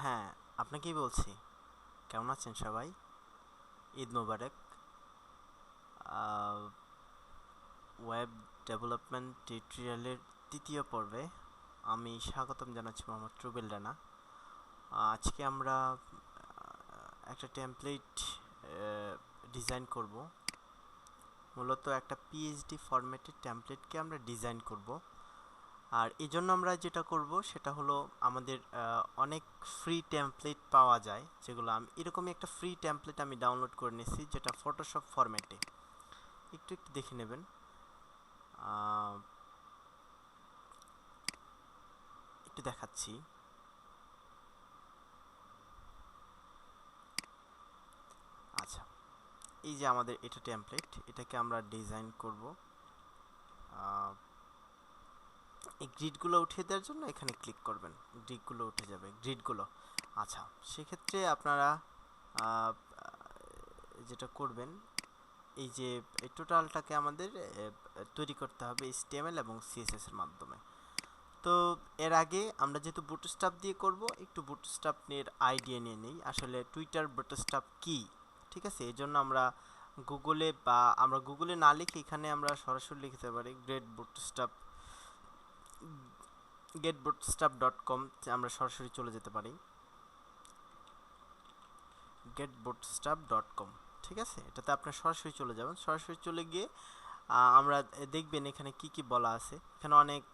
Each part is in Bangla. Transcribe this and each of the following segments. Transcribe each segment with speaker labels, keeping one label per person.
Speaker 1: হ্যাঁ আপনাকেই বলছি কেমন আছেন সবাই ঈদ মোবারক ওয়েব ডেভেলপমেন্ট টিউটোরিয়ালের তৃতীয় পর্বে আমি স্বাগতম জানাচ্ছি মোহাম্মদ রুবেল রানা আজকে আমরা একটা টেমপ্লেট ডিজাইন করব মূলত একটা পিএইচডি ফরম্যাটের টেমপ্লেটকে আমরা ডিজাইন করব আর এই জন্য আমরা যেটা করব সেটা হলো আমাদের অনেক ফ্রি টেমপ্লেট পাওয়া যায় যেগুলো আমি এরকমই একটা ফ্রি টেমপ্লেট আমি ডাউনলোড করে নিয়েছি যেটা ফটোশপ ফরম্যাটে একটু একটু দেখে নেবেন একটু দেখাচ্ছি আচ্ছা এই যে আমাদের এটা টেমপ্লেট এটাকে আমরা ডিজাইন করব এই গ্রিডগুলো উঠিয়ে দেওয়ার জন্য এখানে ক্লিক করবেন গ্রিডগুলো উঠে যাবে গ্রিডগুলো আচ্ছা সেক্ষেত্রে আপনারা যেটা করবেন এই যে এই টোটালটাকে আমাদের তৈরি করতে হবে স্টেমেল এবং সিএসএস এর মাধ্যমে তো এর আগে আমরা যেহেতু বুটস্টাপ দিয়ে করব একটু বুটস্টাপ নিয়ে আইডিয়া নিয়ে নিই আসলে টুইটার বুটস্টাপ কি ঠিক আছে এই জন্য আমরা গুগলে বা আমরা গুগলে না লিখে এখানে আমরা সরাসরি লিখতে পারি great bootstrap get bootstrap dot com আমরা সরাসরি চলে যেতে পারি গেট বুটস্ট্যাপ ডট কম ঠিক আছে এটাতে আপনার সরাসরি চলে যাবেন সরাসরি চলে গিয়ে আমরা দেখবেন এখানে কি কি বলা আছে এখানে অনেক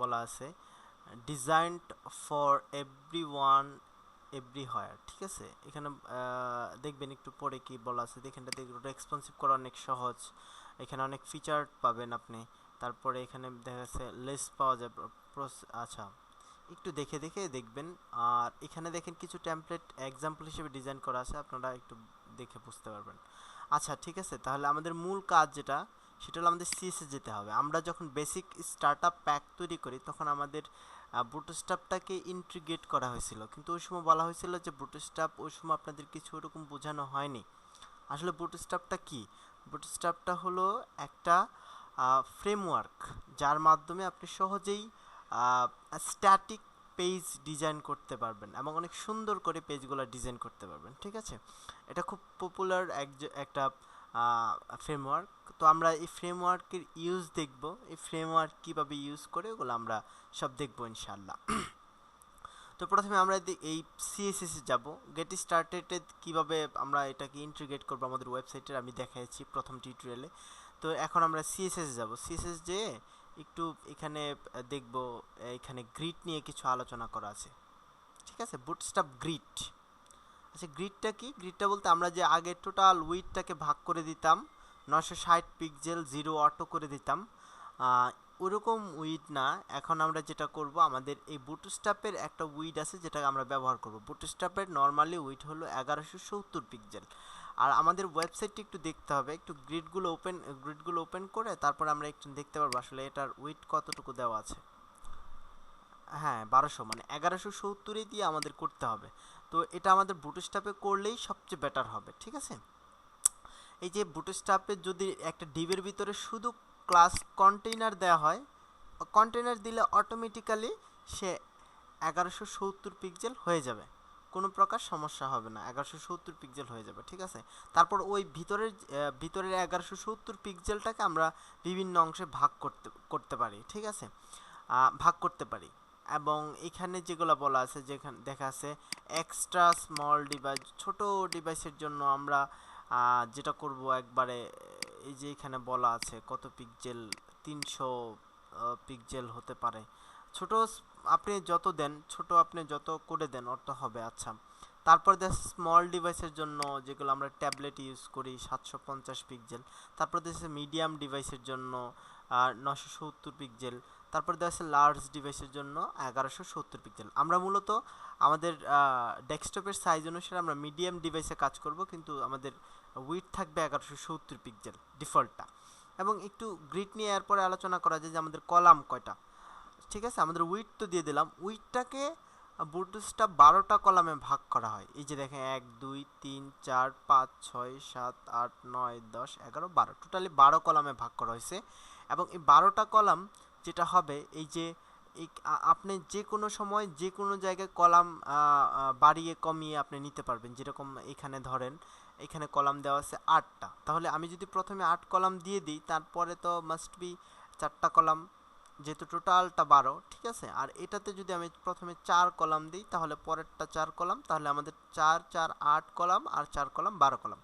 Speaker 1: বলা আছে designed for everyone everywhere ঠিক আছে এখানে দেখবেন একটু পরে কি বলা আছে এখানটা দেখবেন রেসপন্সিভ করা অনেক সহজ এখানে অনেক ফিচার পাবেন আপনি তারপরে এখানে দেখা যাচ্ছে লেস পাওয়া যায় আচ্ছা একটু দেখে দেখে দেখবেন আর এখানে দেখেন কিছু ট্যাম্পলেট এক্সাম্পল হিসেবে ডিজাইন করা আছে আপনারা একটু দেখে বুঝতে পারবেন আচ্ছা ঠিক আছে তাহলে আমাদের মূল কাজ যেটা সেটা হলো আমাদের সিএসএ যেতে হবে আমরা যখন বেসিক স্টার্ট আপ প্যাক তৈরি করি তখন আমাদের বুটস্টাপটাকে ইন্ট্রিগেট করা হয়েছিল কিন্তু ওই সময় বলা হয়েছিল যে বুটস্টাপ ওই সময় আপনাদের কিছু ওরকম বোঝানো হয়নি আসলে বুটস্টাপটা কি বুটস্টাপটা হলো একটা ফ্রেমওয়ার্ক যার মাধ্যমে আপনি সহজেই স্ট্যাটিক পেজ ডিজাইন করতে পারবেন এবং অনেক সুন্দর করে পেজগুলো ডিজাইন করতে পারবেন ঠিক আছে এটা খুব পপুলার এক একটা ফ্রেমওয়ার্ক তো আমরা এই ফ্রেমওয়ার্কের ইউজ দেখব এই ফ্রেমওয়ার্ক কীভাবে ইউজ করে ওগুলো আমরা সব দেখবো ইনশাল্লাহ তো প্রথমে আমরা এই সিএসএসে যাব গেট স্টার্টেড কীভাবে আমরা এটাকে ইন্টিগ্রেট করবো আমাদের ওয়েবসাইটের আমি দেখাচ্ছি প্রথম টিউটোরিয়ালে তো এখন আমরা সিএসএস যাব সিএসএস যেয়ে একটু এখানে দেখব এখানে গ্রিড নিয়ে কিছু আলোচনা করা আছে ঠিক আছে বুটস্টাপ গ্রিড আচ্ছা গ্রিডটা কি গ্রিডটা বলতে আমরা যে আগে টোটাল উইডটাকে ভাগ করে দিতাম নশো ষাট পিকজেল জিরো অটো করে দিতাম ওরকম উইড না এখন আমরা যেটা করব আমাদের এই বুটস্টাপের একটা উইড আছে যেটা আমরা ব্যবহার করব বুটস্টাপের নর্মালি উইড হলো এগারোশো সত্তর পিকজেল আর আমাদের ওয়েবসাইটটি একটু দেখতে হবে একটু গ্রিডগুলো ওপেন গ্রিডগুলো ওপেন করে তারপর আমরা একটু দেখতে পারবো আসলে এটার উইট কতটুকু দেওয়া আছে হ্যাঁ বারোশো মানে এগারোশো সত্তরই দিয়ে আমাদের করতে হবে তো এটা আমাদের স্টাফে করলেই সবচেয়ে বেটার হবে ঠিক আছে এই যে বুটস্টাপে যদি একটা ডিবের ভিতরে শুধু ক্লাস কন্টেইনার দেওয়া হয় কন্টেইনার দিলে অটোমেটিক্যালি সে এগারোশো সত্তর পিক্সেল হয়ে যাবে কোনো প্রকার সমস্যা হবে না এগারোশো সত্তর পিকজেল হয়ে যাবে ঠিক আছে তারপর ওই ভিতরের ভিতরের এগারোশো সত্তর পিকজেলটাকে আমরা বিভিন্ন অংশে ভাগ করতে করতে পারি ঠিক আছে ভাগ করতে পারি এবং এখানে যেগুলো বলা আছে যেখানে দেখা আছে এক্সট্রা স্মল ডিভাইস ছোট ডিভাইসের জন্য আমরা যেটা করব একবারে এই যে এখানে বলা আছে কত পিকজেল তিনশো পিকজেল হতে পারে ছোট আপনি যত দেন ছোট আপনি যত করে দেন অর্থ হবে আচ্ছা তারপর দেন স্মল ডিভাইসের জন্য যেগুলো আমরা ট্যাবলেট ইউজ করি সাতশো পঞ্চাশ পিকজেল তারপর দেখছে মিডিয়াম ডিভাইসের জন্য নশো সত্তর পিকজেল তারপর দেখছে লার্জ ডিভাইসের জন্য এগারোশো সত্তর পিকজেল আমরা মূলত আমাদের ডেস্কটপের সাইজ অনুসারে আমরা মিডিয়াম ডিভাইসে কাজ করব কিন্তু আমাদের উইথ থাকবে এগারোশো সত্তর পিকজেল ডিফল্টটা এবং একটু গ্রিড নিয়ে এরপরে আলোচনা করা যায় যে আমাদের কলাম কয়টা ঠিক আছে আমাদের উইট তো দিয়ে দিলাম উইটটাকে বুটুসটা বারোটা কলামে ভাগ করা হয় এই যে দেখেন এক দুই তিন চার পাঁচ ছয় সাত আট নয় দশ এগারো বারো টোটালি বারো কলামে ভাগ করা হয়েছে এবং এই বারোটা কলাম যেটা হবে এই যে আপনি যে কোনো সময় যে কোনো জায়গায় কলাম বাড়িয়ে কমিয়ে আপনি নিতে পারবেন যেরকম এখানে ধরেন এখানে কলাম দেওয়া আছে আটটা তাহলে আমি যদি প্রথমে আট কলাম দিয়ে দিই তারপরে তো মাস্ট বি চারটা কলাম যেহেতু টোটালটা বারো ঠিক আছে আর এটাতে যদি আমি প্রথমে চার কলাম দিই তাহলে পরেরটা চার কলাম তাহলে আমাদের চার চার আট কলাম আর চার কলাম বারো কলাম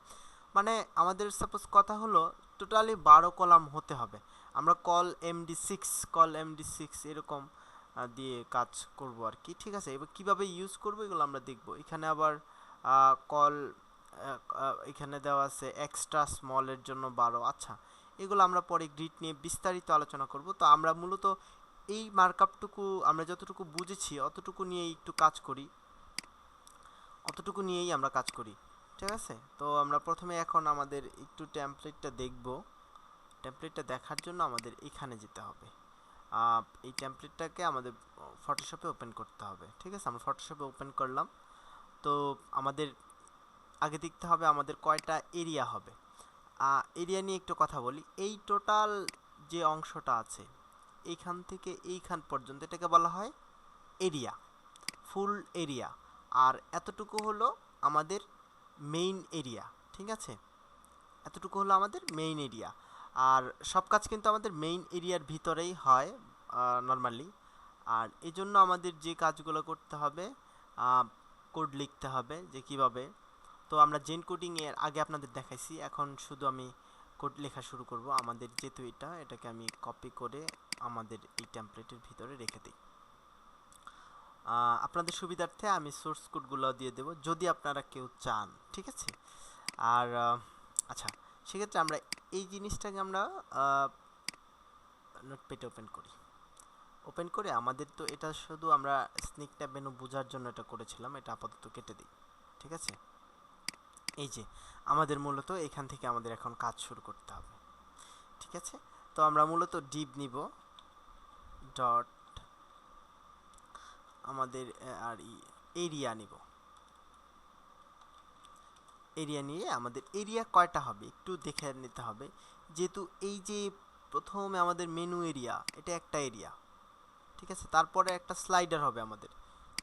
Speaker 1: মানে আমাদের সাপোজ কথা হলো টোটালি বারো কলাম হতে হবে আমরা col MD six col MD six এরকম দিয়ে কাজ করব আর কি ঠিক আছে এবার কীভাবে ইউজ করব এগুলো আমরা দেখব এখানে আবার কল এখানে দেওয়া আছে এক্সট্রা স্মলের জন্য বারো আচ্ছা এগুলো আমরা পরে গ্রিড নিয়ে বিস্তারিত আলোচনা করব তো আমরা মূলত এই মার্কআপটুকু আমরা যতটুকু বুঝেছি অতটুকু নিয়েই একটু কাজ করি অতটুকু নিয়েই আমরা কাজ করি ঠিক আছে তো আমরা প্রথমে এখন আমাদের একটু ট্যাম্পলেটটা দেখব ট্যাম্পলেটটা দেখার জন্য আমাদের এখানে যেতে হবে এই ট্যাম্পলেটটাকে আমাদের ফটোশপে ওপেন করতে হবে ঠিক আছে আমরা ফটোশপে ওপেন করলাম তো আমাদের আগে দেখতে হবে আমাদের কয়টা এরিয়া হবে এরিয়া নিয়ে একটু কথা বলি এই টোটাল যে অংশটা আছে এইখান থেকে এইখান পর্যন্ত এটাকে বলা হয় এরিয়া ফুল এরিয়া আর এতটুকু হলো আমাদের মেইন এরিয়া ঠিক আছে এতটুকু হলো আমাদের মেইন এরিয়া আর সব কাজ কিন্তু আমাদের মেইন এরিয়ার ভিতরেই হয় নর্মালি আর এজন্য আমাদের যে কাজগুলো করতে হবে কোড লিখতে হবে যে কিভাবে তো আমরা জেন কোডিং এর আগে আপনাদের দেখাইছি এখন শুধু আমি কোড লেখা শুরু করব আমাদের যেহেতু এটা এটাকে আমি কপি করে আমাদের এই টেমপ্লেটের ভিতরে রেখে দিই আপনাদের সুবিধার্থে আমি সোর্স কোডগুলো দিয়ে দেব যদি আপনারা কেউ চান ঠিক আছে আর আচ্ছা সেক্ষেত্রে আমরা এই জিনিসটাকে আমরা নোটপেটে ওপেন করি ওপেন করে আমাদের তো এটা শুধু আমরা স্নিক ট্যাব মেনু বোঝার জন্য এটা করেছিলাম এটা আপাতত কেটে দিই ঠিক আছে এই যে আমাদের মূলত এখান থেকে আমাদের এখন কাজ শুরু করতে হবে ঠিক আছে তো আমরা মূলত ডিপ নিব ডট আমাদের আর এরিয়া নিব এরিয়া নিয়ে আমাদের এরিয়া কয়টা হবে একটু দেখে নিতে হবে যেহেতু এই যে প্রথমে আমাদের মেনু এরিয়া এটা একটা এরিয়া ঠিক আছে তারপরে একটা স্লাইডার হবে আমাদের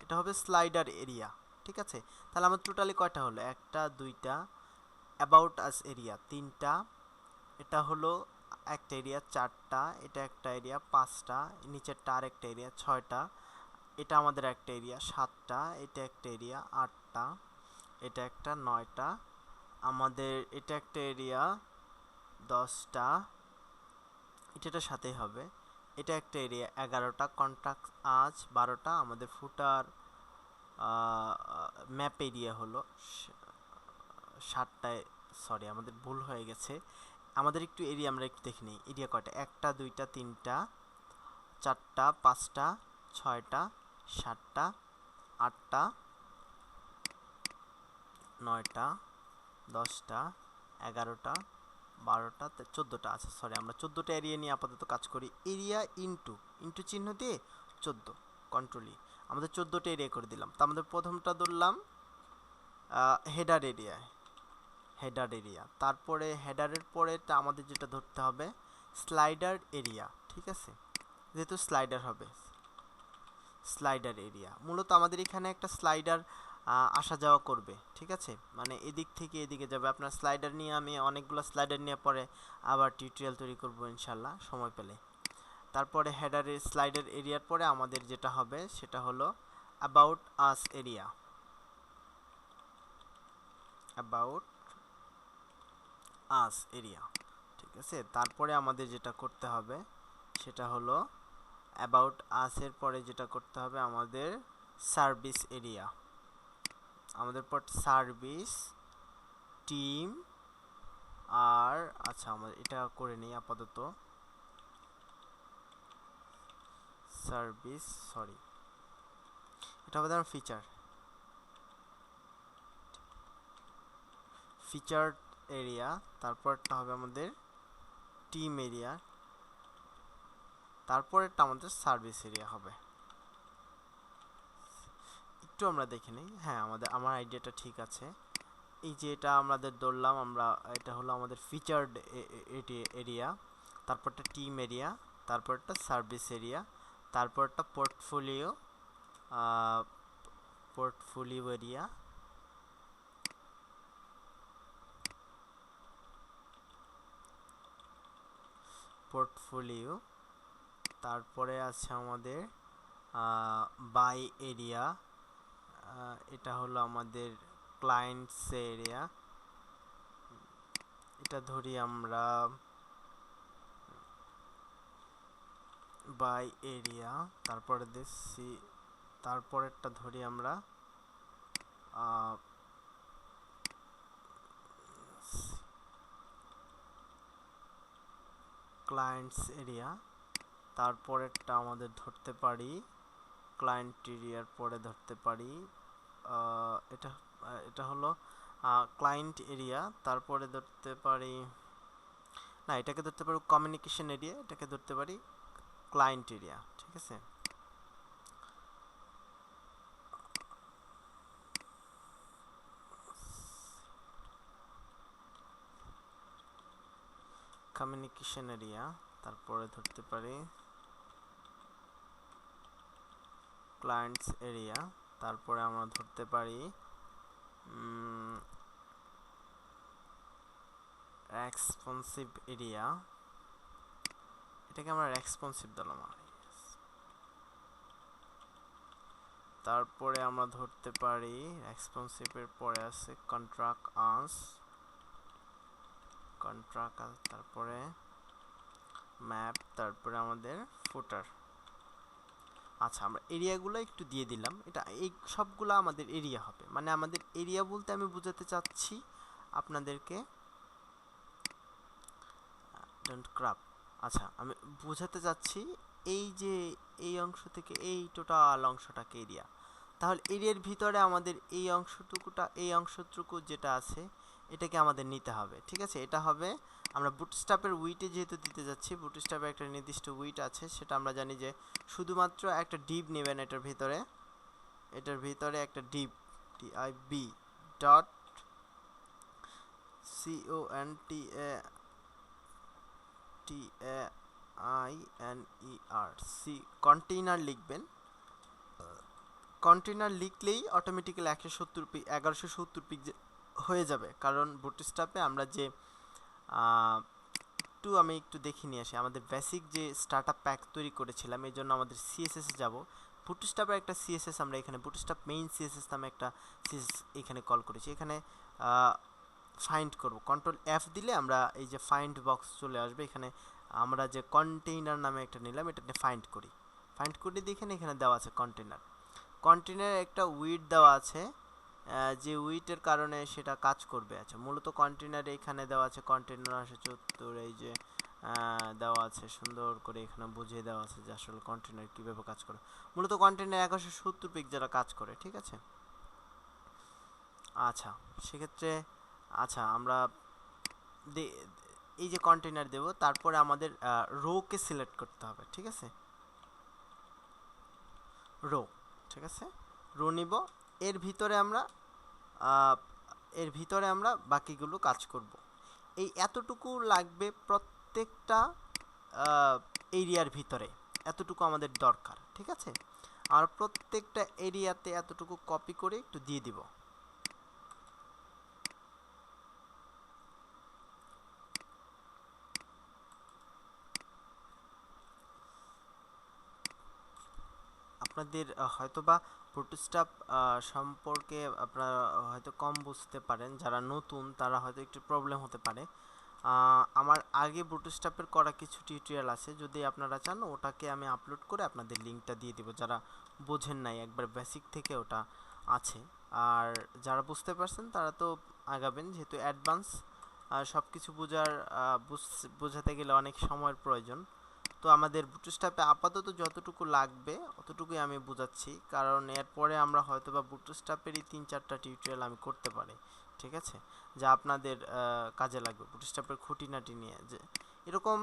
Speaker 1: এটা হবে স্লাইডার এরিয়া ঠিক আছে তাহলে আমার টোটালি কয়টা হলো একটা দুইটা অ্যাবাউট আস এরিয়া তিনটা এটা হলো একটা এরিয়া চারটা এটা একটা এরিয়া পাঁচটা নিচেরটা আর একটা এরিয়া ছয়টা এটা আমাদের একটা এরিয়া সাতটা এটা একটা এরিয়া আটটা এটা একটা নয়টা আমাদের এটা একটা এরিয়া দশটা এটাটার সাথেই হবে এটা একটা এরিয়া এগারোটা কন্ট্রাক্ট আজ বারোটা আমাদের ফুটার ম্যাপ এরিয়া হলো সাতটায় সরি আমাদের ভুল হয়ে গেছে আমাদের একটু এরিয়া আমরা একটু দেখে নিই এরিয়া কয়টা একটা দুইটা তিনটা চারটা পাঁচটা ছয়টা সাতটা আটটা নয়টা দশটা এগারোটা বারোটা চোদ্দোটা আছে সরি আমরা চোদ্দোটা এরিয়া নিয়ে আপাতত কাজ করি এরিয়া ইনটু ইনটু চিহ্ন দিয়ে চোদ্দো কন্ট্রোলি আমাদের চোদ্দোটা এরিয়া করে দিলাম তো আমাদের প্রথমটা ধরলাম হেডার এরিয়া হেডার এরিয়া তারপরে হেডারের পরেটা আমাদের যেটা ধরতে হবে স্লাইডার এরিয়া ঠিক আছে যেহেতু স্লাইডার হবে স্লাইডার এরিয়া মূলত আমাদের এখানে একটা স্লাইডার আসা যাওয়া করবে ঠিক আছে মানে এদিক থেকে এদিকে যাবে আপনার স্লাইডার নিয়ে আমি অনেকগুলো স্লাইডার নিয়ে পরে আবার টিউটোরিয়াল তৈরি করবো ইনশাল্লাহ সময় পেলে তারপরে হেডারের স্লাইডের এরিয়ার পরে আমাদের যেটা হবে সেটা হলো about us area about us area ঠিক আছে তারপরে আমাদের যেটা করতে হবে সেটা হলো অ্যাবাউট আসের পরে যেটা করতে হবে আমাদের সার্ভিস এরিয়া আমাদের পর সার্ভিস টিম আর আচ্ছা আমাদের এটা করে নিই আপাতত সার্ভিস সরি এটা হবে তার ফিচার ফিচার এরিয়া তারপরটা হবে আমাদের টিম এরিয়া তারপরেরটা আমাদের সার্ভিস এরিয়া হবে একটু আমরা দেখে নিই হ্যাঁ আমাদের আমার আইডিয়াটা ঠিক আছে এই যে এটা আমাদের ধরলাম আমরা এটা হলো আমাদের ফিচার্ড এরিয়া তারপরটা টিম এরিয়া তারপরটা সার্ভিস এরিয়া তারপরটা পোর্টফোলিও পোর্টফোলিও এরিয়া পোর্টফোলিও তারপরে আছে আমাদের বাই এরিয়া এটা হলো আমাদের ক্লায়েন্টস এরিয়া এটা ধরি আমরা বাই এরিয়া তারপরে দিচ্ছি তারপরেরটা ধরি আমরা ক্লায়েন্টস এরিয়া তারপরেরটা আমাদের ধরতে পারি ক্লায়েন্ট এরিয়ার পরে ধরতে পারি এটা এটা হলো ক্লায়েন্ট এরিয়া তারপরে ধরতে পারি না এটাকে ধরতে পারি কমিউনিকেশন এরিয়া এটাকে ধরতে পারি ক্লায়েন্ট এরিয়া ঠিক আছে কমিউনিকেশন এরিয়া তারপরে ধরতে পারি ক্লায়েন্টস এরিয়া তারপরে আমরা ধরতে পারি রেসপন্সিভ এরিয়া এটাকে আমরা রেসপন্সিভ দিলাম তারপরে আমরা ধরতে পারি রেসপন্সিভের পরে আছে কন্ট্রাক্ট আনস কন্ট্রাক্ট তারপরে ম্যাপ তারপরে আমাদের ফুটার আচ্ছা আমরা এরিয়াগুলো একটু দিয়ে দিলাম এটা এই সবগুলো আমাদের এরিয়া হবে মানে আমাদের এরিয়া বলতে আমি বোঝাতে চাচ্ছি আপনাদেরকে ডোন্ট ক্রাফট আচ্ছা আমি বোঝাতে চাচ্ছি এই যে এই অংশ থেকে এই টোটাল অংশটাকে এরিয়া তাহলে এরিয়ার ভিতরে আমাদের এই অংশটুকুটা এই অংশটুকু যেটা আছে এটাকে আমাদের নিতে হবে ঠিক আছে এটা হবে আমরা বুটস্টাপের উইটে যেহেতু দিতে যাচ্ছি বুটস্টাপে একটা নির্দিষ্ট উইট আছে সেটা আমরা জানি যে শুধুমাত্র একটা ডিপ নেবেন এটার ভিতরে এটার ভিতরে একটা div T I B dot C O N T A T A I N E R C container লিখবেন কন্টেইনার লিখলেই অটোমেটিক্যালি একশো সত্তর পিক এগারোশো সত্তর পিক হয়ে যাবে কারণ বুটস্ট্রাপে আমরা যে একটু আমি একটু দেখে নিয়ে আসি আমাদের বেসিক যে স্টার্ট আপ প্যাক তৈরি করেছিলাম এই জন্য আমাদের সিএসএসে যাব বুটস্টাপের একটা সিএসএস আমরা এখানে বুট বুটস্টাপ মেইন সিএসএস নামে একটা সিএসএস এখানে কল করেছি এখানে ফাইন্ড করব কন্ট্রোল এফ দিলে আমরা এই যে ফাইন্ড বক্স চলে আসবে এখানে আমরা যে কন্টেইনার নামে একটা নিলাম এটা নিয়ে ফাইন্ড করি ফাইন্ড করে দেখেন এখানে দেওয়া আছে কন্টেইনার কন্টেইনার একটা উইড দেওয়া আছে যে উইটের কারণে সেটা কাজ করবে আচ্ছা মূলত কন্টেইনার এখানে দেওয়া আছে কন্টেইনার আছে চত্বর এই যে দেওয়া আছে সুন্দর করে এখানে বুঝিয়ে দেওয়া আছে যে আসলে কন্টেনার কীভাবে কাজ করে মূলত কন্টেনার একশো সত্তর পিক যারা কাজ করে ঠিক আছে আচ্ছা সেক্ষেত্রে আচ্ছা আমরা এই যে কন্টেনার দেব তারপরে আমাদের রোকে সিলেক্ট করতে হবে ঠিক আছে রো ঠিক আছে রো নিব এর ভিতরে আমরা এর ভিতরে আমরা বাকিগুলো কাজ করব এই এতটুকু লাগবে প্রত্যেকটা এরিয়ার ভিতরে এতটুকু আমাদের দরকার ঠিক আছে আর প্রত্যেকটা এরিয়াতে এতটুকু কপি করে একটু দিয়ে দিব আপনাদের হয়তোবা ফটোস্টাপ সম্পর্কে আপনারা হয়তো কম বুঝতে পারেন যারা নতুন তারা হয়তো একটু প্রবলেম হতে পারে আমার আগে বুটস্টাপের করা কিছু টিউটোরিয়াল আছে যদি আপনারা চান ওটাকে আমি আপলোড করে আপনাদের লিঙ্কটা দিয়ে দিব যারা বোঝেন নাই একবার বেসিক থেকে ওটা আছে আর যারা বুঝতে পারছেন তারা তো আগাবেন যেহেতু অ্যাডভান্স সব কিছু বোঝার বোঝাতে গেলে অনেক সময়ের প্রয়োজন তো আমাদের বুটস্ট্যাপে আপাতত যতটুকু লাগবে অতটুকুই আমি বোঝাচ্ছি কারণ এরপরে আমরা হয়তো বা স্টাফেরই তিন চারটা টিউটোরিয়াল আমি করতে পারি ঠিক আছে যা আপনাদের কাজে লাগবে স্টাফের খুঁটিনাটি নিয়ে যে এরকম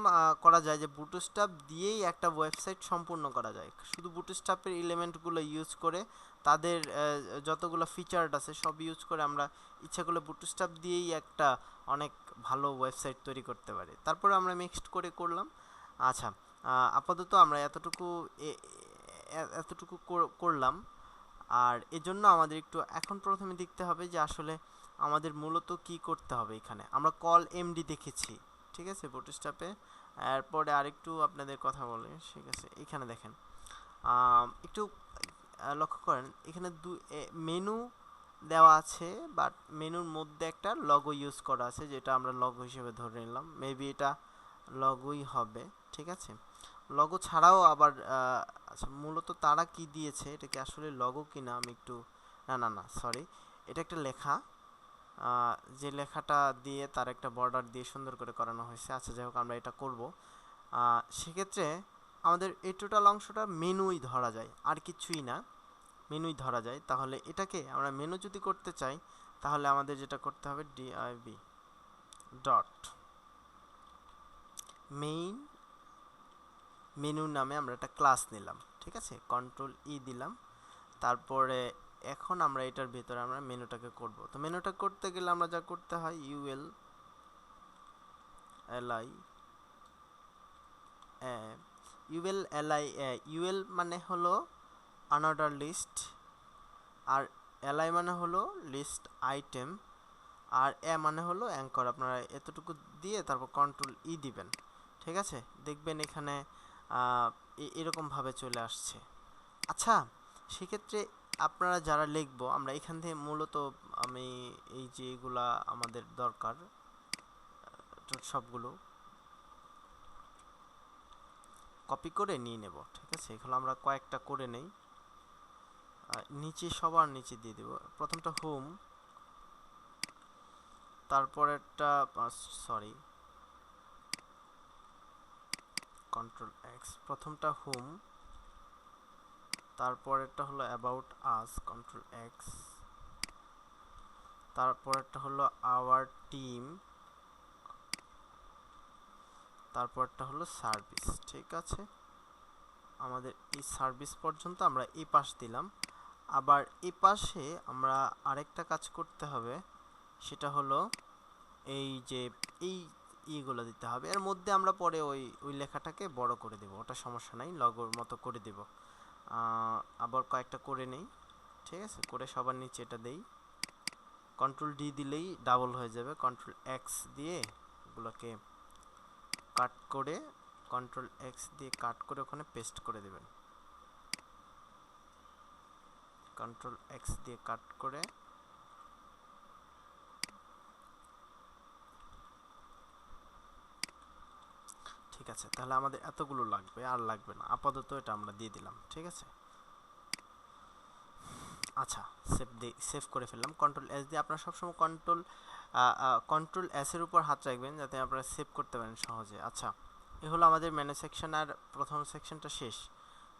Speaker 1: করা যায় যে স্টাফ দিয়েই একটা ওয়েবসাইট সম্পূর্ণ করা যায় শুধু স্টাফের এলিমেন্টগুলো ইউজ করে তাদের যতগুলো ফিচার আছে সব ইউজ করে আমরা ইচ্ছা করলে স্টাফ দিয়েই একটা অনেক ভালো ওয়েবসাইট তৈরি করতে পারি তারপরে আমরা মিক্সড করে করলাম আচ্ছা আপাতত আমরা এতটুকু এতটুকু করলাম আর এজন্য আমাদের একটু এখন প্রথমে দেখতে হবে যে আসলে আমাদের মূলত কি করতে হবে এখানে আমরা কল এমডি দেখেছি ঠিক আছে স্টাপে এরপরে আরেকটু আপনাদের কথা বলে ঠিক আছে এখানে দেখেন একটু লক্ষ্য করেন এখানে দু মেনু দেওয়া আছে বাট মেনুর মধ্যে একটা লগো ইউজ করা আছে যেটা আমরা লগো হিসেবে ধরে নিলাম মেবি এটা লগোই হবে ঠিক আছে লগো ছাড়াও আবার আচ্ছা মূলত তারা কি দিয়েছে এটা কি আসলে লগো কি না আমি একটু না না না সরি এটা একটা লেখা যে লেখাটা দিয়ে তার একটা বর্ডার দিয়ে সুন্দর করে করানো হয়েছে আচ্ছা যাই হোক আমরা এটা করব সেক্ষেত্রে আমাদের এই টোটাল অংশটা মেনুই ধরা যায় আর কিছুই না মেনুই ধরা যায় তাহলে এটাকে আমরা মেনু যদি করতে চাই তাহলে আমাদের যেটা করতে হবে ডিআইবি ডট মেইন মেনু নামে আমরা একটা ক্লাস নিলাম ঠিক আছে কন্ট্রোল ই দিলাম তারপরে এখন আমরা এটার ভেতরে আমরা মেনুটাকে করব তো মেনুটা করতে গেলে আমরা যা করতে হয় UL LI UL LI UL মানে হলো আনঅর্ডার লিস্ট আর এলআই মানে হলো লিস্ট আইটেম আর এ মানে হলো অ্যাঙ্কর আপনারা এতটুকু দিয়ে তারপর কন্ট্রোল ই e দিবেন ঠিক আছে দেখবেন এখানে এরকমভাবে চলে আসছে আচ্ছা সেক্ষেত্রে আপনারা যারা লিখবো আমরা এখান থেকে মূলত আমি এই যে এগুলা আমাদের দরকার সবগুলো কপি করে নিয়ে নেব ঠিক আছে এগুলো আমরা কয়েকটা করে নেই নিচে সবার নিচে দিয়ে দেব প্রথমটা হোম তারপরেরটা সরি কন্ট্রোল এক্স প্রথমটা হুম তারপরেরটা হলো অ্যাবাউট আস কন্ট্রোল এক্স তারপরেরটা হলো আওয়ার টিম তারপরটা হলো সার্ভিস ঠিক আছে আমাদের এই সার্ভিস পর্যন্ত আমরা এই পাশ দিলাম আবার এই পাশে আমরা আরেকটা কাজ করতে হবে সেটা হলো এই যে এই ইগুলো দিতে হবে এর মধ্যে আমরা পরে ওই ওই লেখাটাকে বড় করে দেব ওটা সমস্যা নাই লগর মতো করে দেব আবার কয়েকটা করে নেই ঠিক আছে করে সবার নিচে এটা দেই কন্ট্রোল ডি দিলেই ডাবল হয়ে যাবে কন্ট্রোল এক্স দিয়ে ওগুলোকে কাট করে কন্ট্রোল এক্স দিয়ে কাট করে ওখানে পেস্ট করে দেবেন কন্ট্রোল এক্স দিয়ে কাট করে ঠিক আছে তাহলে আমাদের এতগুলো লাগবে আর লাগবে না আপাতত এটা আমরা দিয়ে দিলাম ঠিক আছে আচ্ছা সেভ দিয়ে সেভ করে ফেললাম কন্ট্রোল এস দিয়ে আপনার সবসময় কন্ট্রোল কন্ট্রোল এসের উপর হাত রাখবেন যাতে আপনারা সেভ করতে পারেন সহজে আচ্ছা এ হলো আমাদের মেনু সেকশন আর প্রথম সেকশনটা শেষ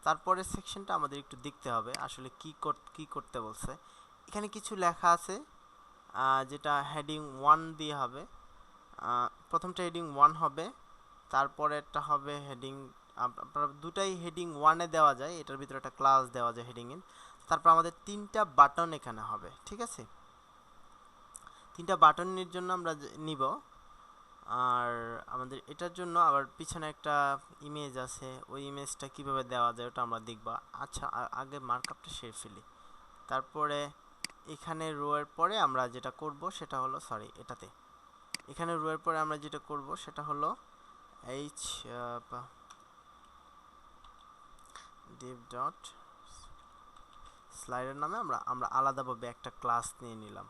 Speaker 1: তারপরের সেকশনটা আমাদের একটু দেখতে হবে আসলে কি কি করতে বলছে এখানে কিছু লেখা আছে যেটা হেডিং ওয়ান দিয়ে হবে প্রথমটা হেডিং ওয়ান হবে তারপরে একটা হবে হেডিং আপনার দুটাই হেডিং ওয়ানে দেওয়া যায় এটার ভিতরে একটা ক্লাস দেওয়া যায় হেডিং ইন তারপর আমাদের তিনটা বাটন এখানে হবে ঠিক আছে তিনটা বাটনের জন্য আমরা নিব আর আমাদের এটার জন্য আবার পিছনে একটা ইমেজ আছে ওই ইমেজটা কিভাবে দেওয়া যায় ওটা আমরা দেখব আচ্ছা আগে মার্কআপটা সেরে ফেলি তারপরে এখানে রোয়ের পরে আমরা যেটা করব সেটা হলো সরি এটাতে এখানে রোয়ের পরে আমরা যেটা করব সেটা হলো h uh, div dot স্লাইডের নামে আমরা আমরা আলাদাভাবে একটা ক্লাস নিয়ে নিলাম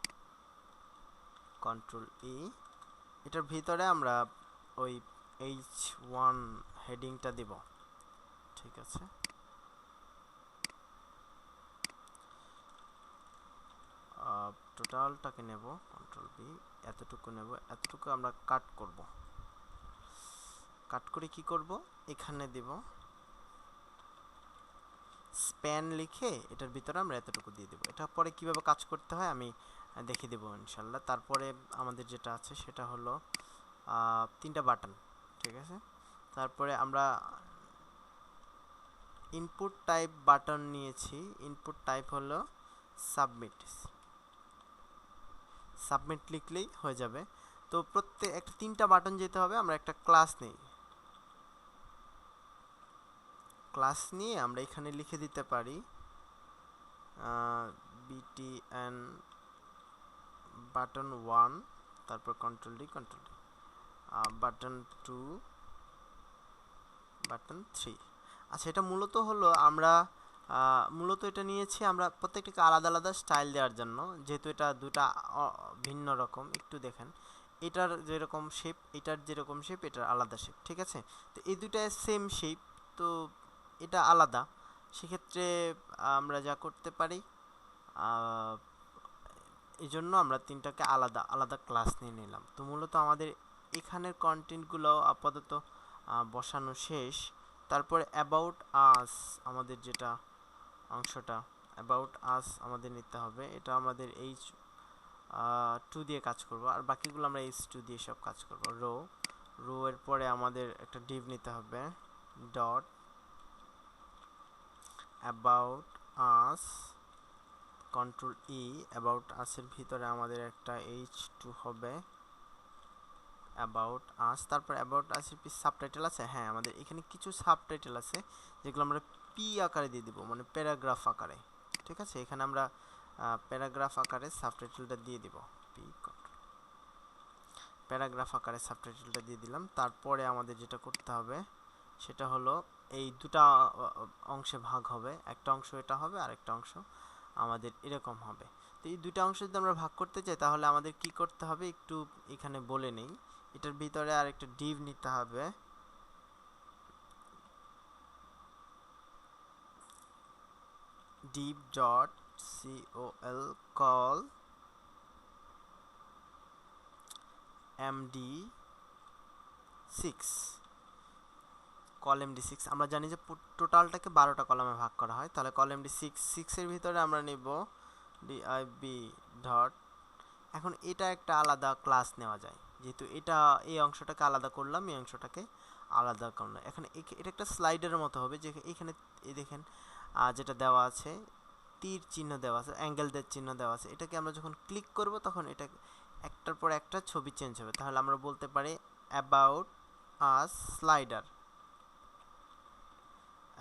Speaker 1: কন্ট্রোল ই e. এটার ভিতরে আমরা ওই এইচ ওয়ান হেডিংটা দিব ঠিক আছে টোটালটাকে নেব কন্ট্রোল বি এতটুকু নেব এতটুকু আমরা কাট করব কাট করে কি করব এখানে দেব স্প্যান লিখে এটার ভিতরে আমরা এতটুকু দিয়ে দেবো এটা পরে কিভাবে কাজ করতে হয় আমি দেখে দেবো ইনশাল্লাহ তারপরে আমাদের যেটা আছে সেটা হলো তিনটা বাটন ঠিক আছে তারপরে আমরা ইনপুট টাইপ বাটন নিয়েছি ইনপুট টাইপ হলো সাবমিট সাবমিট লিখলেই হয়ে যাবে তো প্রত্যেক একটা তিনটা বাটন যেতে হবে আমরা একটা ক্লাস নেই ক্লাস নিয়ে আমরা এখানে লিখে দিতে পারি বিটিএন বাটন ওয়ান তারপর control D control D button two button three আচ্ছা এটা মূলত হলো আমরা মূলত এটা নিয়েছি আমরা প্রত্যেকটাকে আলাদা আলাদা স্টাইল দেওয়ার জন্য যেহেতু এটা দুটা ভিন্ন রকম একটু দেখেন এটার যেরকম শেপ এটার যেরকম শেপ এটার আলাদা শেপ ঠিক আছে তো এই দুটা সেম শেপ তো এটা আলাদা সেক্ষেত্রে আমরা যা করতে পারি এই জন্য আমরা তিনটাকে আলাদা আলাদা ক্লাস নিয়ে নিলাম তো মূলত আমাদের এখানের কন্টেন্টগুলো আপাতত বসানো শেষ তারপরে অ্যাবাউট আস আমাদের যেটা অংশটা অ্যাবাউট আস আমাদের নিতে হবে এটা আমাদের এইচ টু দিয়ে কাজ করব আর বাকিগুলো আমরা এইচ টু দিয়ে সব কাজ করব রো রো এর পরে আমাদের একটা ডিভ নিতে হবে dot about us control E about আসের ভিতরে আমাদের একটা এইচ টু হবে অ্যাবাউট আস তারপর অ্যাবাউট এর পি সাবটাইটেল আছে হ্যাঁ আমাদের এখানে কিছু সাবটাইটেল আছে যেগুলো আমরা পি আকারে দিয়ে দিব মানে প্যারাগ্রাফ আকারে ঠিক আছে এখানে আমরা প্যারাগ্রাফ আকারে সাবটাইটেলটা দিয়ে দিব পি প্যারাগ্রাফ আকারে সাবটাইটেলটা দিয়ে দিলাম তারপরে আমাদের যেটা করতে হবে সেটা হলো এই দুটা অংশে ভাগ হবে একটা অংশ এটা হবে আর একটা অংশ আমাদের এরকম হবে তো এই দুটা অংশ যদি আমরা ভাগ করতে চাই তাহলে আমাদের কি করতে হবে একটু এখানে বলে নেই এটার ভিতরে আর একটা ডিভ নিতে হবে div dot COL col MD six column D six আমরা জানি যে টোটালটাকে বারোটা কলমে ভাগ করা হয় তাহলে কলম ডি সিক্স সিক্সের ভিতরে আমরা নিব ডিআইবি ডট এখন এটা একটা আলাদা ক্লাস নেওয়া যায় যেহেতু এটা এই অংশটাকে আলাদা করলাম এই অংশটাকে আলাদা করলাম এখন এটা একটা স্লাইডের মতো হবে যে এখানে এই দেখেন যেটা দেওয়া আছে তীর চিহ্ন দেওয়া আছে অ্যাঙ্গেলদের চিহ্ন দেওয়া আছে এটাকে আমরা যখন ক্লিক করব তখন এটা একটার পর একটা ছবি চেঞ্জ হবে তাহলে আমরা বলতে পারি about us slider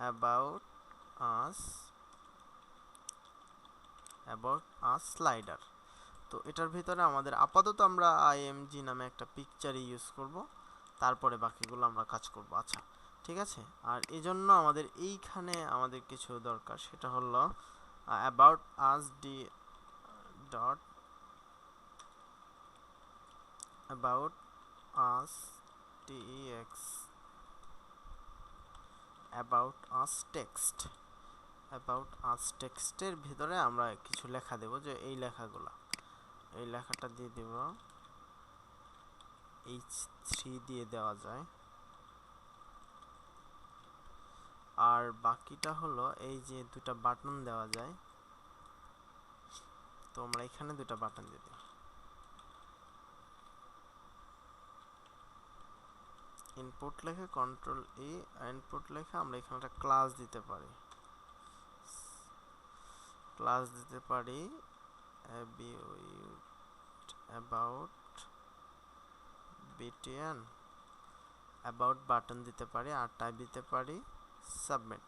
Speaker 1: about us about us slider তো এটার ভিতরে আমাদের আপাতত আমরা আইএমজি নামে একটা পিকচারই ইউজ করব তারপরে বাকিগুলো আমরা কাজ করব আচ্ছা ঠিক আছে আর এজন্য আমাদের এইখানে আমাদের কিছু দরকার সেটা হলো about us D dot about us T X about us text অ্যাবাউট আস টেক্সটের ভিতরে আমরা কিছু লেখা দেব যে এই লেখাগুলো এই লেখাটা দিয়ে দেব এইচ থ্রি দিয়ে দেওয়া যায় আর বাকিটা হলো এই যে দুটা বাটন দেওয়া যায় তো আমরা এখানে দুটা বাটন দিয়ে দিই ইনপুট লেখে কন্ট্রোল ই ইনপুট লেখে আমরা এখানে একটা ক্লাস দিতে পারি ক্লাস দিতে পারি অ্যাবাউট বিটিএন অ্যাবাউট বাটন দিতে পারি আর টাইপ দিতে পারি সাবমিট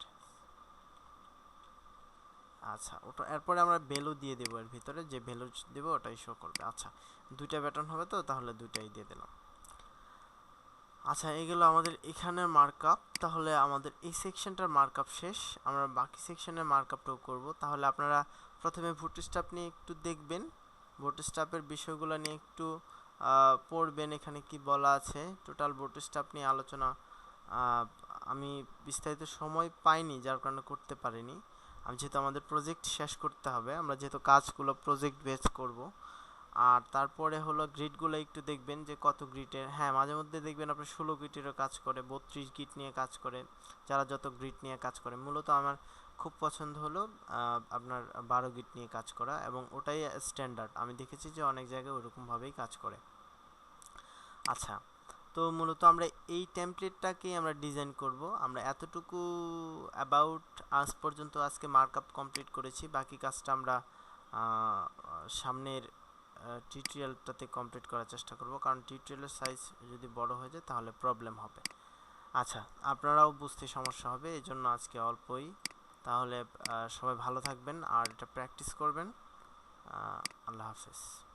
Speaker 1: আচ্ছা ওটা এরপরে আমরা ভ্যালু দিয়ে দেবো এর ভিতরে যে ভ্যালু দেবো ওটাই শো করবে আচ্ছা দুইটা ব্যাটন হবে তো তাহলে দুইটাই দিয়ে দিলাম আচ্ছা এগুলো আমাদের এখানের মার্কআপ তাহলে আমাদের এই সেকশনটার মার্কআপ শেষ আমরা বাকি সেকশনের মার্কআপটাও করব তাহলে আপনারা প্রথমে স্টাফ নিয়ে একটু দেখবেন স্টাফের বিষয়গুলো নিয়ে একটু পড়বেন এখানে কি বলা আছে টোটাল স্টাফ নিয়ে আলোচনা আমি বিস্তারিত সময় পাইনি যার কারণে করতে পারিনি আমি যেহেতু আমাদের প্রজেক্ট শেষ করতে হবে আমরা যেহেতু কাজগুলো প্রজেক্ট বেস করব আর তারপরে হলো গ্রিডগুলো একটু দেখবেন যে কত গ্রিডের হ্যাঁ মাঝে মধ্যে দেখবেন আপনার ষোলো গ্রিডেরও কাজ করে বত্রিশ গ্রিড নিয়ে কাজ করে যারা যত গ্রিড নিয়ে কাজ করে মূলত আমার খুব পছন্দ হলো আপনার বারো গিট নিয়ে কাজ করা এবং ওটাই স্ট্যান্ডার্ড আমি দেখেছি যে অনেক জায়গায় ওরকমভাবেই কাজ করে আচ্ছা তো মূলত আমরা এই টেমপ্লেটটাকেই আমরা ডিজাইন করব আমরা এতটুকু অ্যাবাউট আজ পর্যন্ত আজকে মার্কআপ কমপ্লিট করেছি বাকি কাজটা আমরা সামনের টিউটোরিয়ালটাতে কমপ্লিট করার চেষ্টা করব কারণ টিউটোরিয়ালের সাইজ যদি বড় হয়ে যায় তাহলে প্রবলেম হবে আচ্ছা আপনারাও বুঝতে সমস্যা হবে এই জন্য আজকে অল্পই তাহলে সবাই ভালো থাকবেন আর এটা প্র্যাকটিস করবেন আল্লাহ হাফেজ